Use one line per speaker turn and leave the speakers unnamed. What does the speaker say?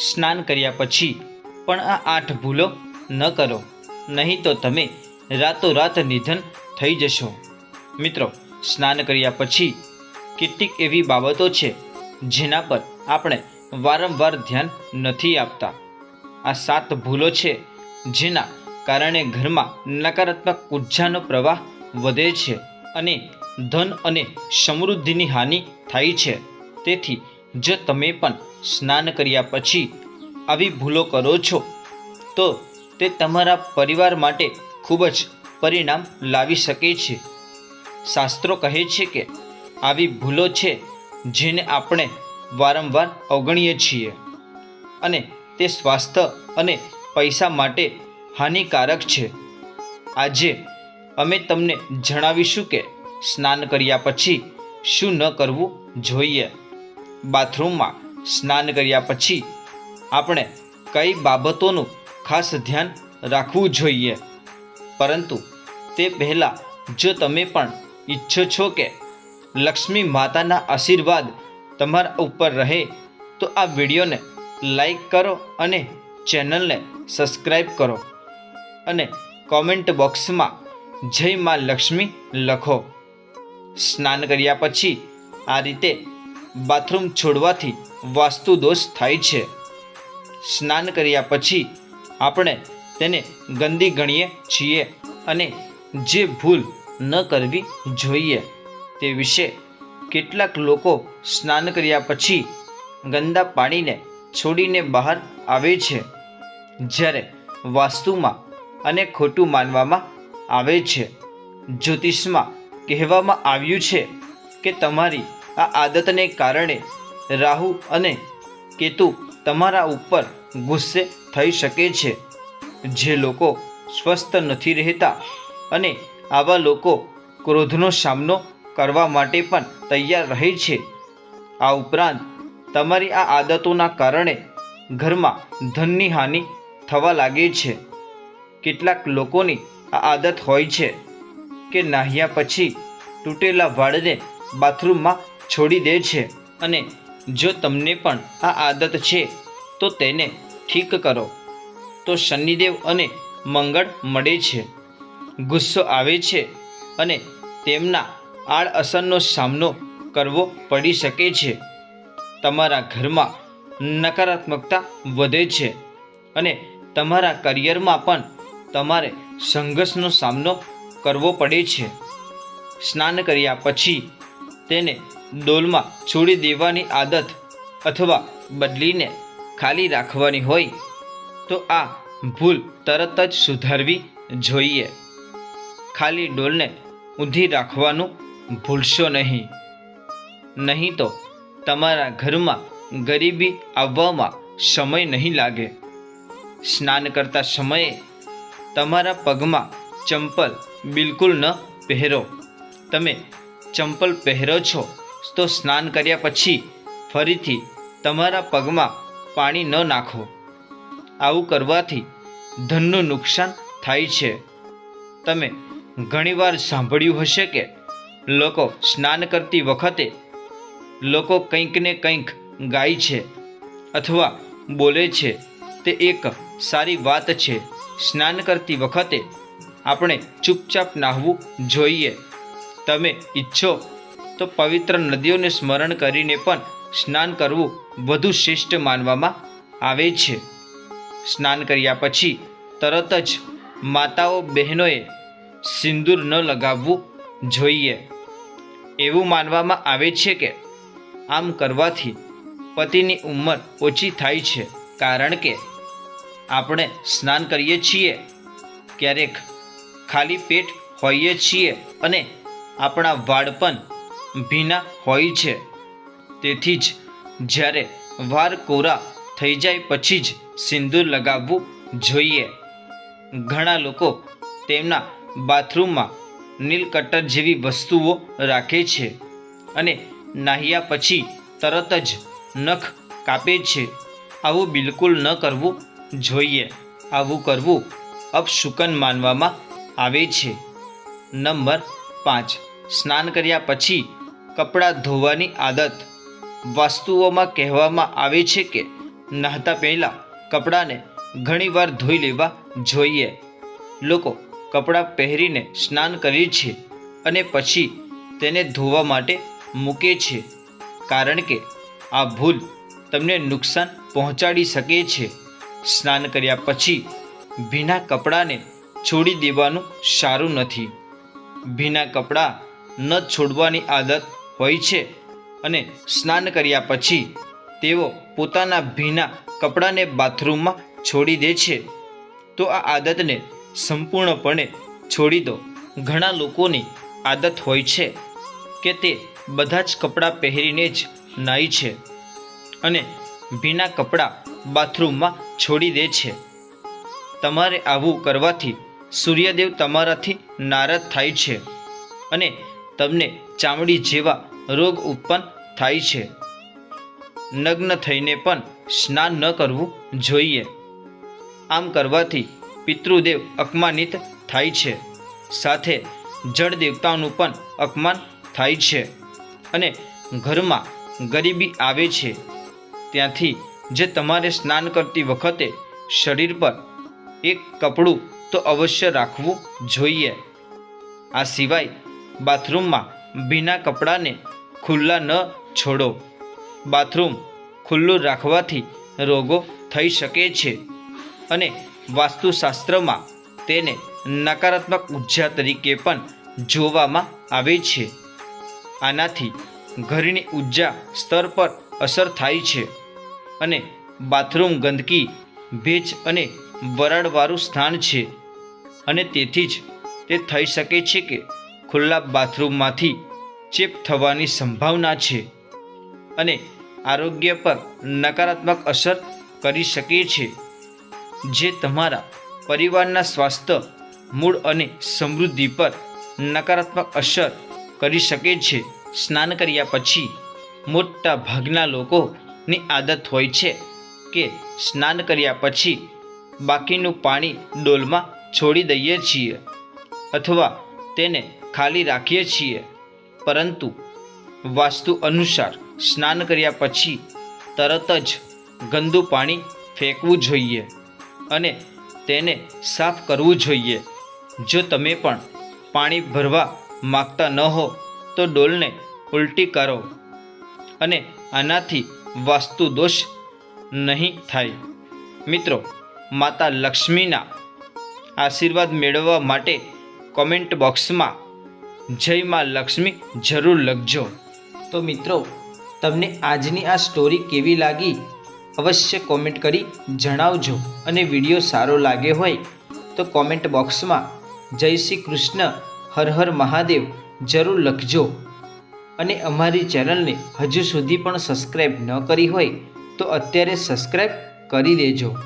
સ્નાન કર્યા પછી પણ આ આઠ ભૂલો ન કરો. નહીં તો તમે રાતોરાત નિધન થઈ જશો. મિત્રો, સ્નાન કર્યા પછી કેટલીક એવી બાબતો છે જેના પર આપણે વારંવાર ધ્યાન નથી આપતા. આ સાત ભૂલો છે જેના કારણે ઘરમાં નકારાત્મક ઉર્જાનો પ્રવાહ વધે છે અને ધન અને સમૃદ્ધિની હાનિ થાય છે. તેથી, જો તમે પણ સ્નાન કર્યા પછી આવી ભૂલો કરો છો, તો તે તમારા પરિવાર માટે ખૂબ જ પરિણામ લાવી શકે છે. શાસ્ત્રો કહે છે કે આવી ભૂલો છે જેને આપણે વારંવાર અવગણીએ છીએ અને તે સ્વાસ્થ્ય અને પૈસા માટે હાનિકારક છે. આજે અમે તમને જણાવીશું કે સ્નાન કર્યા પછી શું ન કરવું જોઈએ. બાથરૂમમાં સ્નાન કર્યા પછી આપણે કઈ બાબતોનું ખાસ ધ્યાન રાખવું જોઈએ? પરંતુ તે પહેલાં જો તમે પણ ઈચ્છો છો કે લક્ષ્મી માતાના આશીર્વાદ તમારા ઉપર રહે, તો આ વિડીયોને લાઈક કરો અને ચેનલને સબસ્ક્રાઈબ કરો અને કોમેન્ટ બોક્સમાં જય મા લક્ષ્મી લખો. સ્નાન કર્યા પછી આ રીતે બાથરૂમ છોડવાથી વાસ્તુ દોષ થાય છે. સ્નાન કર્યા પછી આપણે તેને ગંદી ગણીએ છીએ અને જે ભૂલ ન કરવી જોઈએ તે વિશે કેટલાક લોકો સ્નાન કર્યા પછી ગંદા પાણીને છોડીને બહાર આવે છે, જ્યારે વાસ્તુમાં અને ખોટું માનવામાં આવે છે. જ્યોતિષમાં કહેવામાં આવ્યું છે કે તમારી આ આદતને કારણે રાહુ અને કેતુ તમારા ઉપર ગુસ્સે થઈ શકે છે. જે લોકો સ્વસ્થ નથી રહેતા અને આવા લોકો ક્રોધનો સામનો કરવા માટે પણ તૈયાર રહે છે. આ ઉપરાંત તમારી આ આદતોના કારણે ઘરમાં ધનની હાનિ થવા લાગે છે. કેટલાક લોકોની આ આદત હોય છે કે નાહ્યા પછી તૂટેલા વાળને બાથરૂમમાં છોડી દે છે અને જો તમને પણ આ આદત છે, તો તેને ઠીક કરો. તો શનિદેવ અને મંગળ મળે છે. ગુસ્સો આવે છે અને તેમના આડઅસરનો સામનો કરવો પડી શકે છે. તમારા ઘરમાં નકારાત્મકતા વધે છે અને તમારા કરિયરમાં પણ તમારે સંઘર્ષનો સામનો કરવો પડે છે. સ્નાન કર્યા પછી તેને ડોલમાં છોડી દેવાની આદત અથવા બદલીને ખાલી રાખવાની હોય, તો આ ભૂલ તરત જ સુધારવી જોઈએ. ખાલી ડોલને ઊંધી રાખવાનું ભૂલશો નહીં. નહીં તો તમારા ઘરમાં ગરીબી આવવામાં સમય નહીં લાગે. સ્નાન કરતા સમયે તમારા પગમાં ચંપલ બિલકુલ ન પહેરો. તમે ચંપલ પહેરો છો તો સ્નાન કર્યા પછી ફરીથી તમારા પગમાં પાણી ન નાખો. આવું કરવાથી ધનનું નુકસાન થાય છે. તમે ઘણીવાર સાંભળ્યું હશે કે લોકો સ્નાન કરતી વખતે લોકો કંઈક ને કંઈક ગાય છે અથવા બોલે છે. તે એક સારી વાત છે. સ્નાન કરતી વખતે આપણે ચૂપચાપ નાહવું જોઈએ. તમે ઈચ્છો તો પવિત્ર નદીઓને સ્મરણ કરીને પણ સ્નાન કરવું વધુ શ્રેષ્ઠ માનવામાં આવે છે. સ્નાન કર્યા પછી તરત જ માતાઓ બહેનોએ સિંદૂર ન લગાવવું જોઈએ. એવું માનવામાં આવે છે કે આમ કરવાથી પતિની ઉંમર ઓછી થાય છે, કારણ કે આપણે સ્નાન કરીએ છીએ, ક્યારેક ખાલી પેટ હોઈએ છીએ અને આપણા વાળ પણ ભીના હોય છે. તેથી જ જ્યારે વાર કોરા થઈ જાય પછી જ સિંદૂર લગાવવું જોઈએ. ઘણા લોકો તેમના બાથરૂમમાં નીલકટર જેવી વસ્તુઓ રાખે છે અને નાહ્યા પછી તરત જ નખ કાપે છે. આવું બિલકુલ ન કરવું જોઈએ. આવું કરવું અપશુકન માનવામાં આવે છે. નંબર પાંચ. સ્નાન કર્યા પછી કપડાં ધોવાની આદત વાસ્તુઓમાં કહેવામાં આવે છે કે નહાતા પહેલાં કપડાને ઘણીવાર ધોઈ લેવા જોઈએ. લોકો કપડાં પહેરીને સ્નાન કરે છે અને પછી તેને ધોવા માટે મૂકે છે, કારણ કે આ ભૂલ તમને નુકસાન પહોંચાડી શકે છે. સ્નાન કર્યા પછી ભીના કપડાને છોડી દેવાનું સારું નથી. ભીના કપડાં ન છોડવાની આદત હોય છે અને સ્નાન કર્યા પછી તેઓ પોતાના ભીના કપડાને બાથરૂમમાં છોડી દે છે. તો આ આદતને સંપૂર્ણપણે છોડી દો. ઘણા લોકોની આદત હોય છે કે તે બધા જ કપડાં પહેરીને જ નાહી છે અને ભીના કપડાં બાથરૂમમાં છોડી દે છે. તમારે આવું કરવાથી સૂર્યદેવ તમારાથી નારાજ થાય છે અને તમને ચામડી જેવા રોગ ઉત્પન્ન થાય છે. નગ્ન થઈને પણ સ્નાન ન કરવું જોઈએ. આમ કરવાથી પિતૃદેવ અપમાનિત થાય છે. સાથે જળ દેવતાઓનું પણ અપમાન થાય છે અને ઘરમાં ગરીબી આવે છે. ત્યાંથી જે તમારે સ્નાન કરતી વખતે શરીર પર એક કપડું તો અવશ્ય રાખવું જોઈએ. આ સિવાય બાથરૂમમાં ભીના કપડાને ખુલ્લા ન છોડો. બાથરૂમ ખુલ્લું રાખવાથી રોગો થઈ શકે છે અને વાસ્તુશાસ્ત્રમાં તેને નકારાત્મક ઊર્જા તરીકે પણ જોવામાં આવે છે. આનાથી ઘરની ઊર્જા સ્તર પર અસર થાય છે અને બાથરૂમ ગંદકી, ભેજ અને વરાળવાળું સ્થાન છે અને તેથી જ તે થઈ શકે છે કે ખુલ્લા બાથરૂમમાંથી ચેપ થવાની સંભાવના છે અને આરોગ્ય પર નકારાત્મક અસર કરી શકે છે. જે તમારા પરિવારના સ્વાસ્થ્ય, મૂળ અને સમૃદ્ધિ પર નકારાત્મક અસર કરી શકે છે. સ્નાન કર્યા પછી મોટા ભાગના લોકોની આદત હોય છે કે સ્નાન કર્યા પછી બાકીનું પાણી ડોલમાં છોડી દઈએ છીએ અથવા તેને ખાલી રાખીએ છીએ. પરંતુ વાસ્તુ અનુસાર સ્નાન કર્યા પછી તરત જ ગંદુ પાણી ફેંકવું જોઈએ અને તેને સાફ કરવું જોઈએ. જો તમે પણ પાણી ભરવા માગતા ન હો, તો ડોલને ઉલટી કરો અને આનાથી વાસ્તુ દોષ નહીં થાય. મિત્રો, માતા લક્ષ્મીના આશીર્વાદ મેળવવા માટે કોમેન્ટ બોક્સમાં જય માં લક્ષ્મી જરૂર લખજો. તો મિત્રો, તમને આજની આ સ્ટોરી કેવી લાગી? અવશ્ય કોમેન્ટ કરી જણાવજો અને વીડિયો સારો લાગ્યો હોય તો કોમેન્ટ બોક્સમાં જય શ્રી કૃષ્ણ, હર હર મહાદેવ જરૂર લખજો. અને અમારી ચેનલને હજુ સુધી પણ સબસ્ક્રાઈબ ન કરી હોય તો અત્યારે સબસ્ક્રાઈબ કરી દેજો.